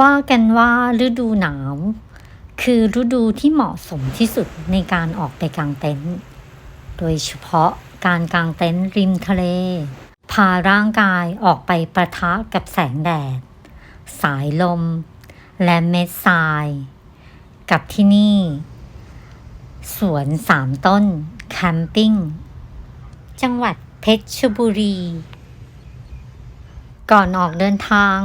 ว่ากันว่าฤดูหนาว คือฤดูที่เหมาะสมที่สุดในการออกไปกางเต็นท์โดยเฉพาะการกางเต็นท์ริมทะเล พาร่างกายออกไปประทะกับแสงแดด สายลม และเม็ดทราย กับที่นี่ สวนสามต้นแคมปิ้ง จังหวัดเพชรบุรี ก่อนออกเดินทาง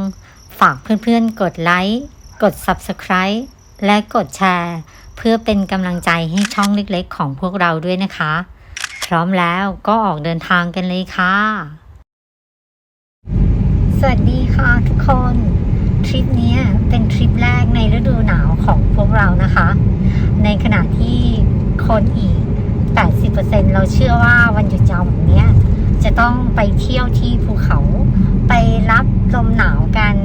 ฝากเพื่อนๆ กดไลค์ กด Subscribe และกดแชร์ เพื่อเป็นกำลังใจให้ช่องเล็กๆ ของพวกเราด้วยนะคะ พร้อมแล้วก็ออกเดินทางกันเลยค่ะ สวัสดีค่ะทุกคน ทริปนี้เป็นทริปแรกในฤดูหนาวของพวกเรานะคะ ในขณะที่คนอีก 80%เราเชื่อว่าวันหยุดยาวแบบเนี้ยจะต้องไปเที่ยวที่ภูเขา ไปรับลมหนาวกัน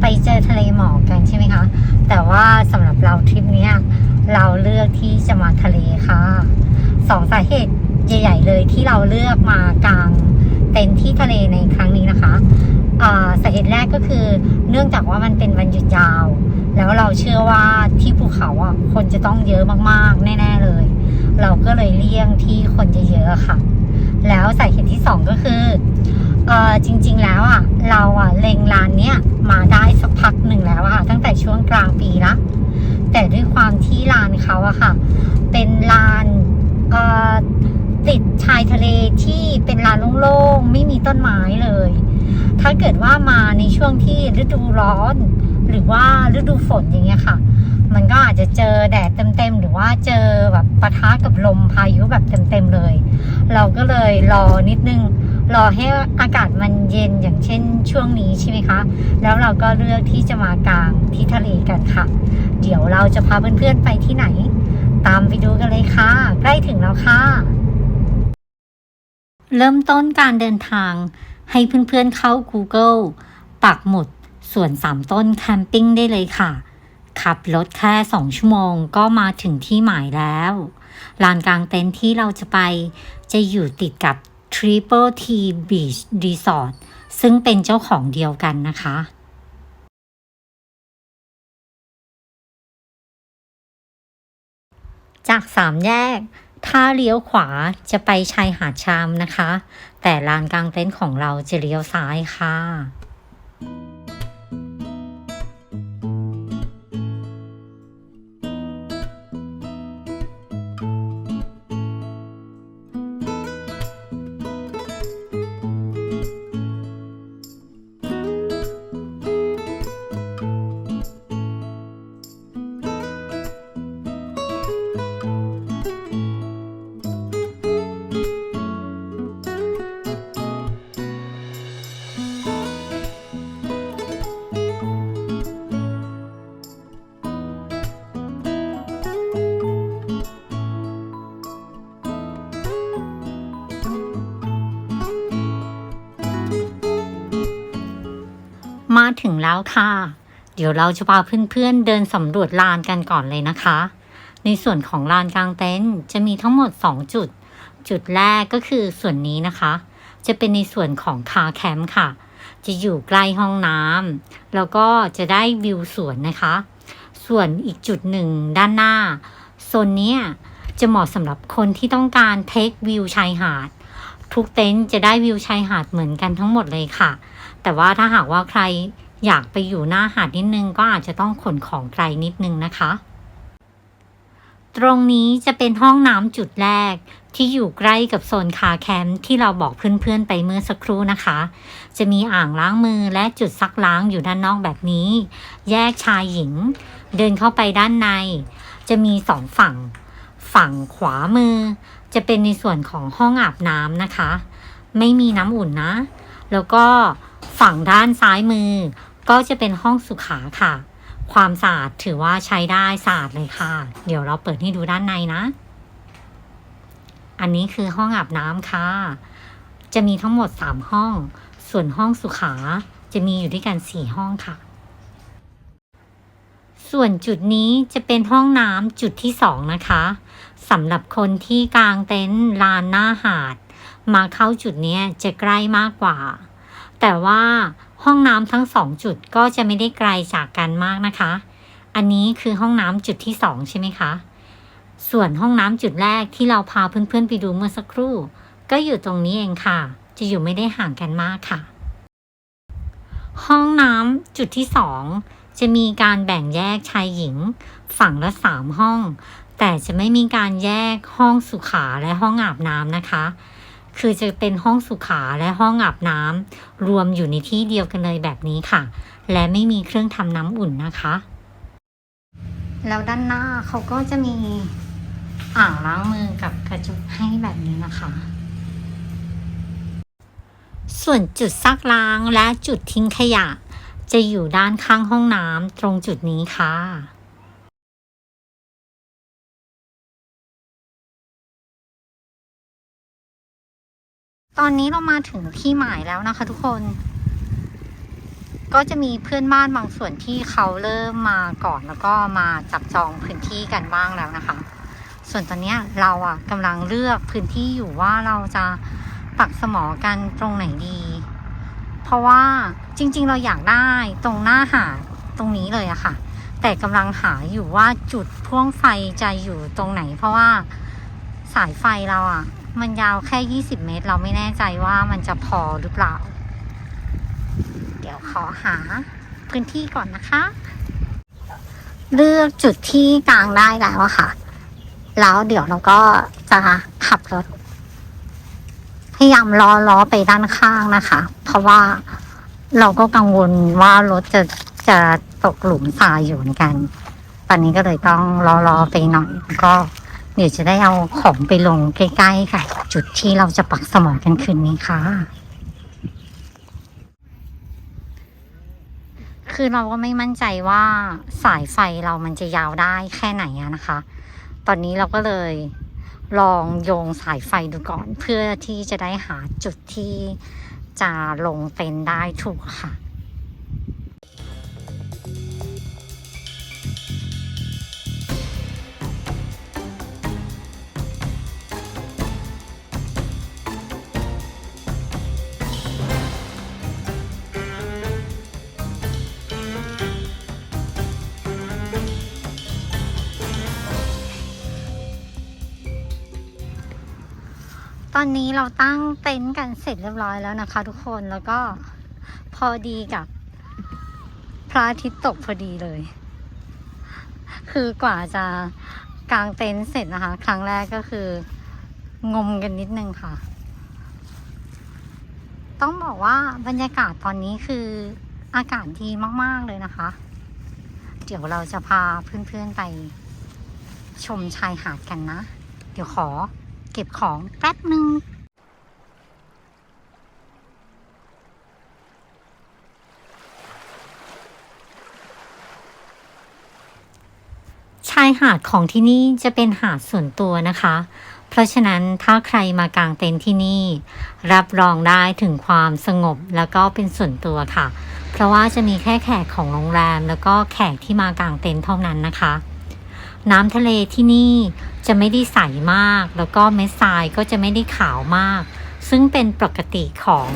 ไปเจอทะเลหมอกกันใช่ไหมคะ แต่ว่าสำหรับเราทริปนี้เราเลือกที่จะมาทะเลค่ะสองสาเหตุใหญ่ๆเลยที่เราเลือกมากลางเต็นท์ที่ทะเลในครั้งนี้นะคะสาเหตุแรกก็คือเนื่องจากว่ามันเป็นวันหยุดยาว แล้วเราเชื่อว่าที่ภูเขาอะคนจะต้องเยอะมากๆ แน่ ๆเลย เราก็เลยเลี่ยงที่คนจะเยอะค่ะ แล้วสาเหตุที่สองก็คือ เออจริง ๆ แล้วอะ เราอะเล็งร้านเนี้ยมาได้สักพักหนึ่งแล้วอะค่ะ ตั้งแต่ช่วงกลางปีละแต่ด้วยความที่ร้านเขาอะค่ะ เป็นร้านเอ่อติดชายทะเลที่เป็นร้านโล่งๆ ไม่มีต้นไม้เลย ถ้าเกิดว่ามาในช่วงที่ฤดูร้อน หรือว่าฤดูฝนอย่างเงี้ยค่ะ มันก็อาจจะเจอแดดเต็มๆ หรือว่าเจอแบบปะทะกับลมพายุแบบเต็มๆเลย เราก็เลยรอนิดนึง รอให้อากาศมันเย็นอย่างเช่นช่วงนี้ใช่ไหมคะ แล้วเราก็เลือกที่จะมากลางที่ทะเลกันค่ะ เดี๋ยวเราจะพาเพื่อนๆไปที่ไหน ตามไปดูกันเลยค่ะ ใกล้ถึงแล้วค่ะ เริ่มต้นการเดินทาง ให้เพื่อนๆเข้า Google ปักหมุดสวนสามต้นแคมปิ้งได้เลยค่ะ ขับรถแค่2ชั่วโมงก็มาถึงที่หมายแล้วลานกลางเต็นท์ที่เราจะไปจะอยู่ติดกับ Triple T Beach Resort ซึ่งเป็นเจ้าของเดียวกันนะคะจากสามแยก ถ้าเลี้ยวขวาจะไปชายหาดชามนะคะ แต่ลานกลางเต็นท์ของเราจะเลี้ยวซ้ายค่ะ มาถึงแล้วค่ะ เดี๋ยวเราจะพาเพื่อนๆเดินสำรวจลานกันก่อนเลยนะคะ ในส่วนของลานกลางเต็นท์จะมีทั้งหมด 2 จุด จุดแรกก็คือส่วนนี้นะคะ จะเป็นในส่วนของคาแคมป์ค่ะ จะอยู่ใกล้ห้องน้ำแล้วก็จะได้วิวสวนนะคะ ส่วนอีกจุดหนึ่งด้านหน้าโซนนี้จะเหมาะสำหรับคนที่ต้องการเทควิวชายหาด ทุกเต็นท์จะได้วิวชายหาดเหมือนกันทั้งหมดเลยค่ะ แต่ว่าถ้าหากว่าใครอยากไปอยู่หน้าหาดนิดนึงก็อาจจะต้องขนของไกลนิดนึงนะคะ ตรงนี้จะเป็นห้องน้ำจุดแรกที่อยู่ใกล้กับโซนคาแคมป์ที่เราบอกเพื่อนๆไปเมื่อสักครู่นะคะ จะมีอ่างล้างมือและจุดซักล้างอยู่ด้านนอกแบบนี้ แยกชายหญิง เดินเข้าไปด้านใน จะมีสองฝั่ง ฝั่งขวามือ จะเป็นในส่วนของห้องอาบน้ำนะคะ ไม่มีน้ำอุ่นนะ แล้วก็ ฝั่งด้านซ้ายมือ ก็จะเป็นห้องสุขาค่ะ ความสะอาดถือว่าใช้ได้สะอาดเลยค่ะ เดี๋ยวเราเปิดให้ดูด้านในนะ อันนี้คือห้องอาบน้ำค่ะ จะมีทั้งหมด 3 ห้อง ส่วนห้องสุขาจะมีอยู่ด้วยกัน 4 ห้องค่ะ ส่วนจุดนี้จะเป็นห้องน้ำจุดที่ 2 นะคะสำหรับคนที่กางเต็นท์ลานหน้าหาด มาเข้าจุดนี้จะใกล้มากกว่า แต่ว่าห้องน้ำทั้งสองจุดก็จะไม่ได้ไกลจากกันมากนะคะ อันนี้คือห้องน้ำจุดที่สองใช่ไหมคะ ส่วนห้องน้ำจุดแรกที่เราพาเพื่อนๆไปดูเมื่อสักครู่ ก็อยู่ตรงนี้เองค่ะ จะอยู่ไม่ได้ห่างกันมากค่ะ ห้องน้ำจุดที่สองจะมีการแบ่งแยกชายหญิง ฝั่งละสามห้อง แต่จะไม่มีการแยกห้องสุขาและห้องอาบน้ำนะคะ คือจะเป็นห้องสุขาและห้องอาบน้ำรวมอยู่ในที่เดียวกันเลยแบบนี้ค่ะ และไม่มีเครื่องทำน้ำอุ่นนะคะ แล้วด้านหน้าเขาก็จะมีอ่างล้างมือกับกระจกให้แบบนี้นะคะ ส่วนจุดซักล้างและจุดทิ้งขยะ จะอยู่ด้านข้างห้องน้ำตรงจุดนี้ค่ะ ตอนนี้เรามาถึงที่หมายแล้วนะคะทุกคน ก็จะมีเพื่อนบ้านบางส่วนที่เขาเริ่มมาก่อนแล้วก็มาจับจองพื้นที่กันบ้างแล้วนะคะ ส่วนตอนนี้เราอะกำลังเลือกพื้นที่อยู่ว่าเราจะปักสมอกันตรงไหนดี เพราะว่าจริง ๆ เราอยากได้ตรงหน้าหาดตรงนี้เลยอะค่ะ แต่กำลังหาอยู่ว่าจุดพ่วงไฟจะอยู่ตรงไหน เพราะว่าสายไฟเราอะ มันยาวแค่ 20 เมตร เราไม่แน่ใจว่ามันจะพอหรือเปล่า เดี๋ยวขอหาพื้นที่ก่อนนะคะ เลือกจุดที่กลางได้แล้วค่ะ แล้วเดี๋ยวเราก็จะขับรถ พยายามล้อล้อไปด้านข้างนะคะ เพราะว่าเราก็กังวลว่ารถจะจะตกหลุมทรายอยู่เหมือนกัน ตอนนี้ก็เลยต้องล้อล้อไปหน่อยก็ เดี๋ยวจะได้เอาของไปลงใกล้ๆค่ะ จุดที่เราจะปักสมองกันคืนนี้ค่ะ คือเราก็ไม่มั่นใจว่าสายไฟเรามันจะยาวได้แค่ไหนนะคะ ตอนนี้เราก็เลยลองโยงสายไฟดูก่อน เพื่อที่จะได้หาจุดที่จะลงเต็นท์ได้ถูกค่ะ ตอนนี้เราตั้งเต็นท์กันเสร็จเรียบร้อยแล้วนะคะ ทุกคนแล้วก็พอดีกับพระอาทิตย์ตกพอดีเลย คือกว่าจะกางเต็นท์เสร็จนะคะ ครั้งแรกก็คืองมกันนิดนึงค่ะ ต้องบอกว่าบรรยากาศตอนนี้คืออากาศดีมาก ๆ เลยนะคะ เดี๋ยวเราจะพาเพื่อน ๆ ไปชมชายหาดกันนะ เดี๋ยวขอ เก็บของแป๊บหนึ่งชายหาดของที่นี่จะเป็นหาดส่วนตัวนะคะ เพราะฉะนั้นถ้าใครมากางเต็นท์ที่นี่ รับรองได้ถึงความสงบแล้วก็เป็นส่วนตัวค่ะ เพราะว่าจะมีแค่แขกของโรงแรม แล้วก็แขกที่มากางเต็นท์เท่านั้นนะคะ น้ำทะเลที่นี่จะไม่ได้ใสมาก แล้วก็เม็ดทรายก็จะไม่ได้ขาวมาก ซึ่งเป็นปกติของ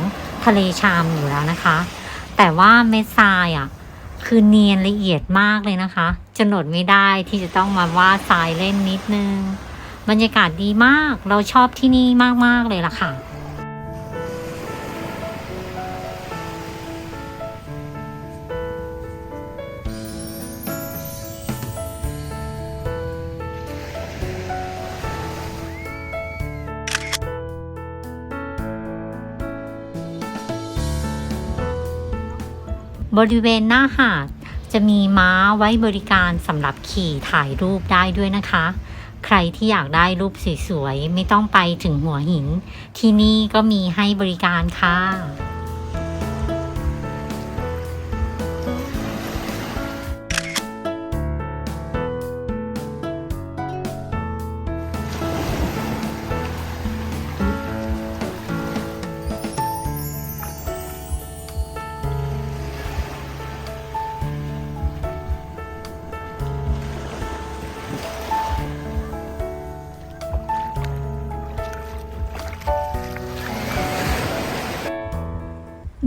ทะเลชามอยู่แล้วนะคะ แต่ว่าเม็ดทรายอะคือเนียนละเอียดมากเลยนะคะจนอดไม่ได้ที่จะต้องมาวาดทรายเล่นนิดนึง บรรยากาศดีมากเราชอบที่นี่มากๆเลยล่ะค่ะ บริเวณหน้าหาด จะมีม้าไว้บริการสำหรับขี่ถ่ายรูปได้ด้วยนะคะ ใครที่อยากได้รูปสวยๆ ไม่ต้องไปถึงหัวหิน ที่นี่ก็มีให้บริการค่ะ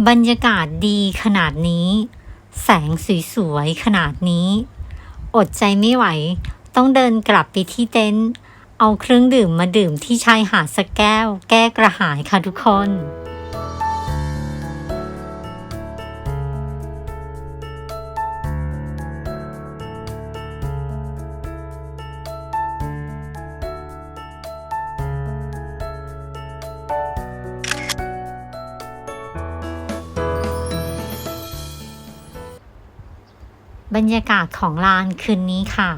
บรรยากาศดีขนาดนี้ แสงสวยๆขนาดนี้ อดใจไม่ไหว ต้องเดินกลับไปที่เต็นท์เอาเครื่องดื่มมาดื่มที่ชายหาดสักแก้ว แก้กระหายค่ะทุกคน รรยากาศของลานคืนนี้ค่ะ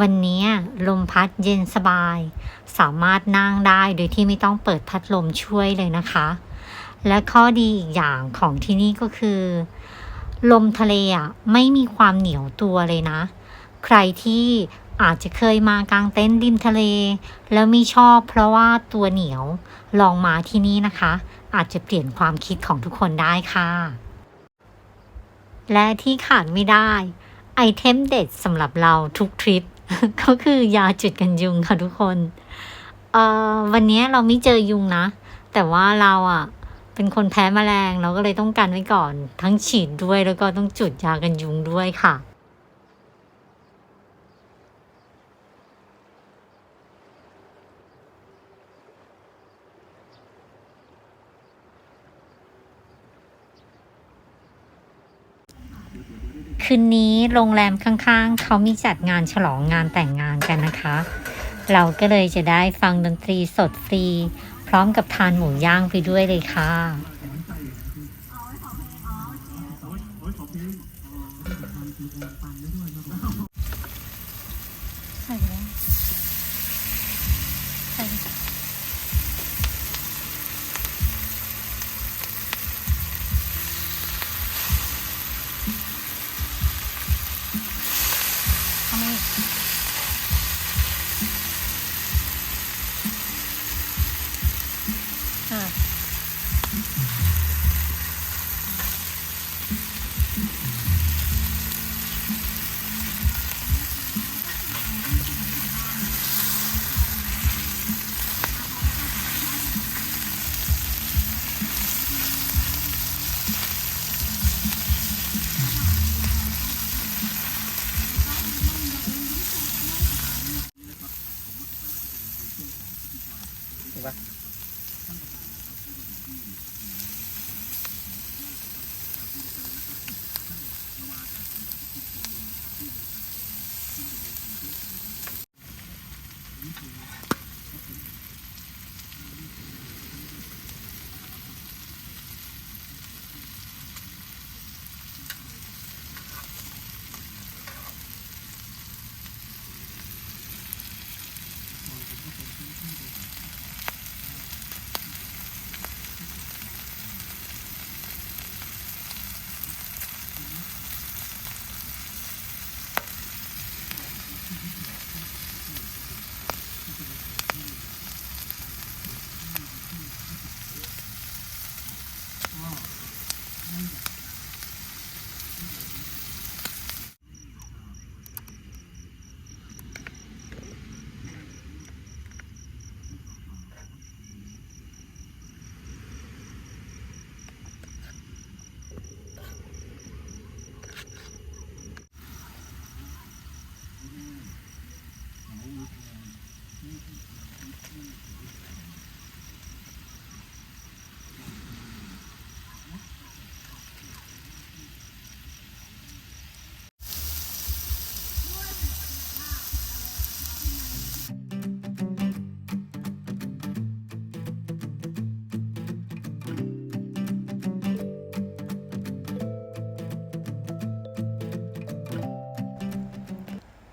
วันนี้ลมพัดเย็นสบาย สามารถนั่งได้โดยที่ไม่ต้องเปิดพัดลมช่วยเลยนะคะ และข้อดีอีกอย่างของที่นี่ก็คือ ลมทะเลอะไม่มีความเหนียวตัวเลยนะ ใครที่อาจจะเคยมากางเต็นท์ริมทะเล แล้วไม่ชอบเพราะว่าตัวเหนียวลองมาที่นี่นะคะ อาจจะเปลี่ยนความคิดของทุกคนได้ค่ะ และที่ขาดไม่ได้ไอเทมเด็ดสำหรับเราทุกทริป ก็คือยาจุดกันยุงค่ะทุกคน เอ่อวันนี้เราไม่เจอยุงนะ แต่ว่าเราอะ เป็นคนแพ้แมลงเราก็เลยต้องกันไว้ก่อน ทั้งฉีดด้วยแล้วก็ต้องจุดยากันยุงด้วยค่ะ คืนนี้โรงแรมข้างๆ เขามีจัดงานฉลองงานแต่งงานกันนะคะ เราก็เลยจะได้ฟังดนตรีสดฟรี พร้อมกับทานหมูย่างไปด้วยเลยค่ะ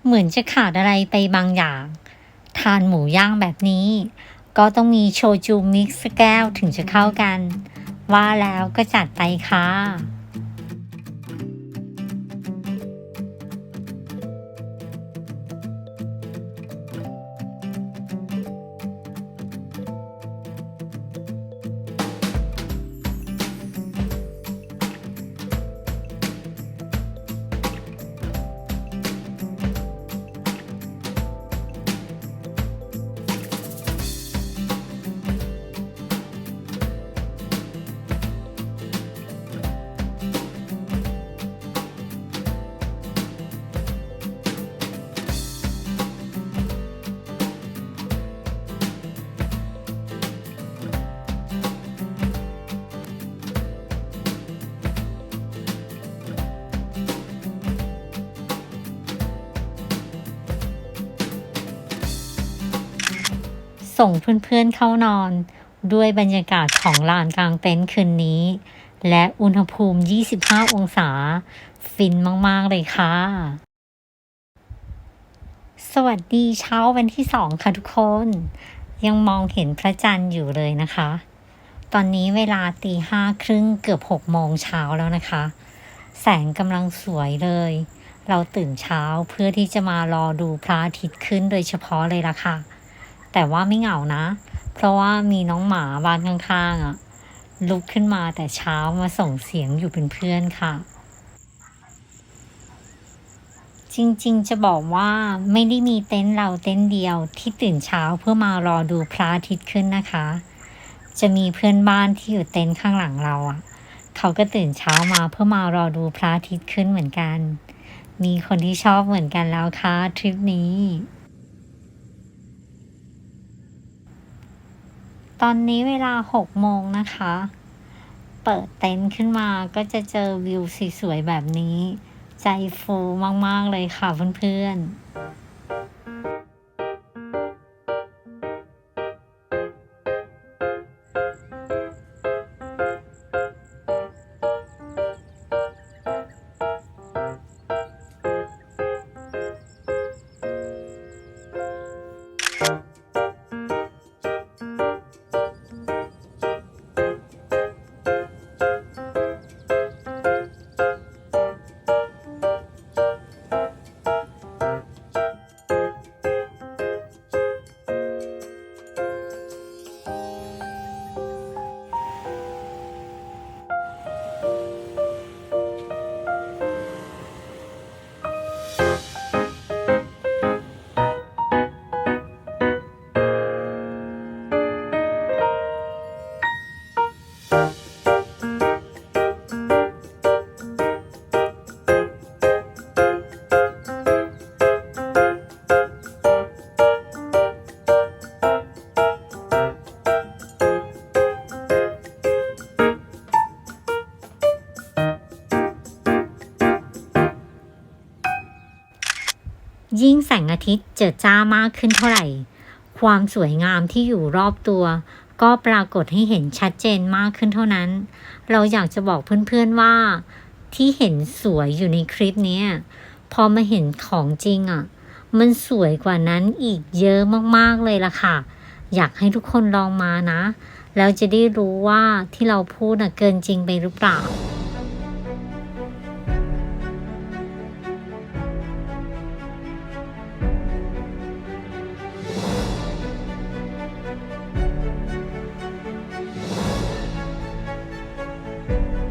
เหมือนจะขาดอะไรไปบางอย่าง ทานหมูย่างแบบนี้ ก็ต้องมีโชจูมิกซ์แก้วถึงจะเข้ากัน ว่าแล้วก็จัดไปค่ะ ส่งเพื่อนๆเข้านอน ด้วยบรรยากาศของลานกลางเต็นท์คืนนี้ และอุณหภูมิ 25 องศา ฟินมากๆเลยค่ะ สวัสดีเช้าวันที่สองค่ะทุกคน ยังมองเห็นพระจันทร์อยู่เลยนะคะ ตอนนี้เวลาตีห้าครึ่งเกือบหกโมงเช้าแล้วนะคะ แสงกำลังสวยเลย เราตื่นเช้าเพื่อที่จะมารอดูพระอาทิตย์ขึ้นโดยเฉพาะเลยล่ะค่ะ แต่ว่าไม่เหงานะ เพราะว่ามีน้องหมาบ้านข้างๆอะ ลุกขึ้นมาแต่เช้ามาส่งเสียงอยู่เป็นเพื่อนค่ะ จริงๆ จะบอกว่าไม่ได้มีเต็นท์เราเต็นท์เดียวที่ตื่นเช้าเพื่อมารอดูพระอาทิตย์ขึ้นนะคะ จะมีเพื่อนบ้านที่อยู่เต็นท์ข้างหลังเราอะ เขาก็ตื่นเช้ามาเพื่อมารอดูพระอาทิตย์ขึ้นเหมือนกัน มีคนที่ชอบเหมือนกันแล้วค่ะทริปนี้ ตอนนี้เวลาหกโมงนะคะ เปิดเต็นท์ขึ้นมาก็จะเจอวิวสวยๆแบบนี้ ใจฟูมากๆเลยค่ะเพื่อนๆ ยิ่งแสงอาทิตย์เจิดจ้ามากขึ้นเท่าไหร่ ความสวยงามที่อยู่รอบตัว ก็ปรากฏให้เห็นชัดเจนมากขึ้นเท่านั้น เราอยากจะบอกเพื่อนๆว่า ที่เห็นสวยอยู่ในคลิปนี้พอมาเห็นของจริงอะ่ะ มันสวยกว่านั้นอีกเยอะมากๆเลยล่ะค่ะ อยากให้ทุกคนลองมานะ แล้วจะได้รู้ว่าที่เราพูดน่ะเกินจริงไปหรือเปล่า ท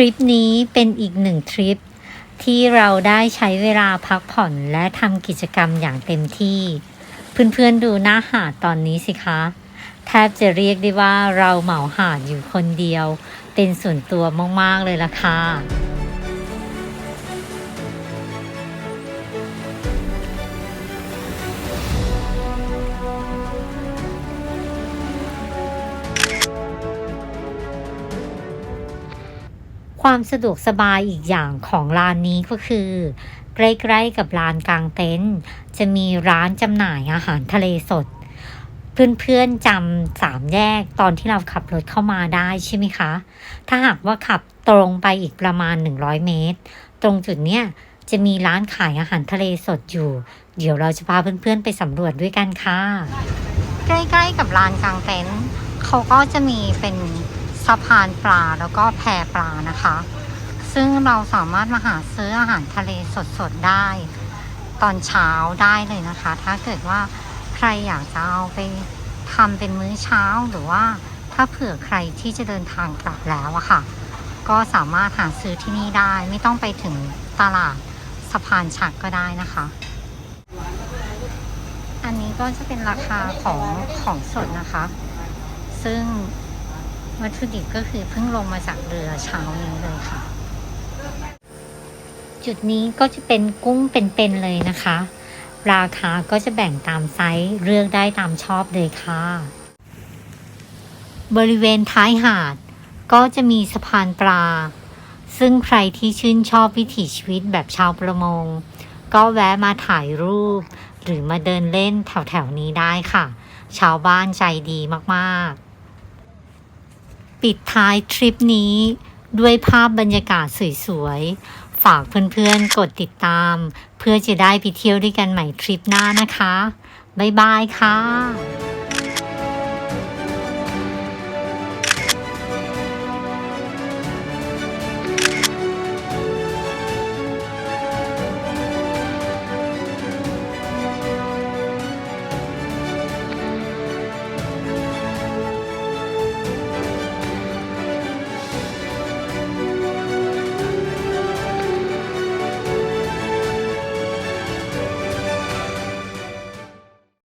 ริปนี้เป็นอีกหนึ่งทริปที่เราได้ใช้เวลาพักผ่อนและทำกิจกรรมอย่างเต็มที่ เพื่อนๆดูหน้าหาดตอนนี้สิคะ แทบจะเรียกได้ว่าเราเหมาหาดอยู่คนเดียว เป็นส่วนตัวมากๆเลยล่ะค่ะ ความสะดวกสบายอีกอย่างของร้านนี้ก็คือ ใกล้ๆกับร้านกลางเต็นท์จะมีร้านจำหน่ายอาหารทะเลสด เพื่อนๆจำสามแยกตอนที่เราขับรถเข้ามาได้ใช่ไหมคะ ถ้าหากว่าขับตรงไปอีกประมาณ 100 เมตร ตรงจุดเนี้ยจะมีร้านขายอาหารทะเลสดอยู่ เดี๋ยวเราจะพาเพื่อนๆไปสำรวจด้วยกันค่ะ ใกล้ๆกับร้านกลางเต็นท์เขาก็จะมีเป็น สะพานปลาแล้วก็แพปลานะคะ ซึ่งเราสามารถมาหาซื้ออาหารทะเลสดๆได้ ตอนเช้าได้เลยนะคะ ถ้าเกิดว่าใครอยากจะเอาไปทำเป็นมื้อเช้าหรือว่าถ้าเผื่อใครที่จะเดินทางกลับแล้วอะค่ะ ก็สามารถหาซื้อที่นี่ได้ ไม่ต้องไปถึงตลาดสะพานฉักก็ได้นะคะ อันนี้ก็จะเป็นราคาของของสดนะคะ ซึ่ง วัตถุดิบก็คือเพิ่งลงมาจากเรือเช้านี้เลยค่ะ จุดนี้ก็จะเป็นกุ้งเป็นๆเลยนะคะ ราคาก็จะแบ่งตามไซส์เลือกได้ตามชอบเลยค่ะ บริเวณท้ายหาดก็จะมีสะพานปลา ซึ่งใครที่ชื่นชอบวิถีชีวิตแบบชาวประมง ก็แวะมาถ่ายรูป หรือมาเดินเล่นแถวๆนี้ได้ค่ะ ชาวบ้านใจดีมากๆ ปิดท้ายทริปนี้ด้วยภาพบรรยากาศสวยๆ ฝากเพื่อนๆ กดติดตาม เพื่อจะได้ไปเที่ยวด้วยกันใหม่ทริปหน้านะคะ บ๊ายบายค่ะ